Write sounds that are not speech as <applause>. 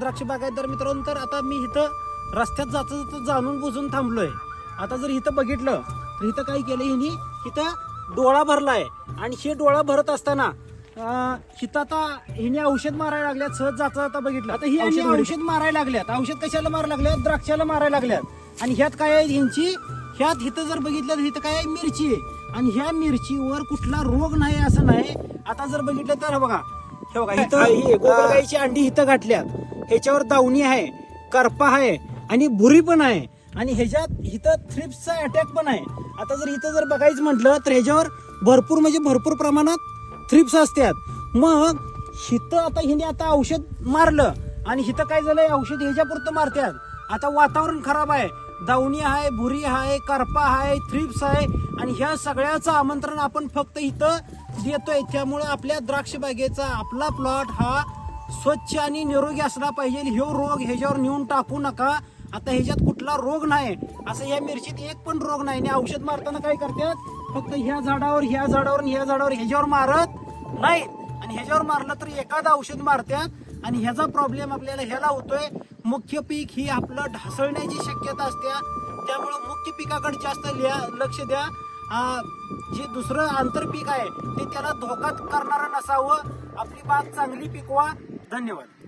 द्राक्ष बागायतदार मित्रांनो तर आता मी इथं रस्त्यात जाता जाता जाणून बुजून थांबलोय. आता जर इथं बघितलं तर इथं काय केलं हिनी? इथं डोळा भरलाय. आणि हे डोळा भरत असताना इथं आता हिने औषध मारायला लागल्यात सहज जाता जाता बघितलं. आता ही औषध औषध मारायला लागल्यात. औषध कशाला मारायला लागल्यात? द्राक्षाला मारायला लागल्यात. आणि ह्यात काय आहे ह्यांची? ह्यात इथं जर बघितलं तर इथं काय आहे? मिरची आहे. आणि ह्या मिरचीवर कुठला रोग नाही असं नाही. आता जर बघितलं तर बघा. हे बघा इथं <laughs> गोगलगाईची अंडी इथं घातल्यात ह्याच्यावर दावणी आहे करपा आहे आणि भुरी पण आहे. आणि ह्याच्यात इथं थ्रिप्सचा अटॅक पण आहे. आता जर इथं जर बघायचं म्हटलं तर ह्याच्यावर भरपूर म्हणजे भरपूर प्रमाणात थ्रिप्स असतात. मग हिथं आता हिने आता औषध मारलं आणि हिथं काय झालंय औषध ह्याच्यापुरतं मारतात. आता वातावरण खराब आहे. दावणी आहे भुरी आहे करपा आहे थ्रिप्स आहे आणि ह्या सगळ्याचं आमंत्रण आपण फक्त इथं देतोय. त्यामुळं आपल्या द्राक्ष बागेचा आपला प्लॉट हा स्वच्छ आणि निरोगी असला पाहिजे. ह्यो रोग ह्याच्यावर नेऊन टाकू नका. आता ह्याच्यात कुठला रोग नाही. असं ह्या मिरचीत एक पण रोग नाही. आणि औषध मारताना काय करतात? फक्त ह्या झाडावर ह्या झाडावर ह्या झाडावर ह्याच्यावर मारत नाही आणि ह्याच्यावर मारलं तर एखादं औषध मारतात. आणि ह्याचा प्रॉब्लेम आपल्याला ह्याला होतोय. मुख्य पीक ही आपलं ढासळण्याची शक्यता असते. त्यामुळं मुख्य पिकाकडे जास्त लिहा- लक्ष द्या. जे दुसरं आंतरपीक आहे ते त्याला धोका करणारं नसावं. आपली बाग चांगली पिकवा. धन्यवाद.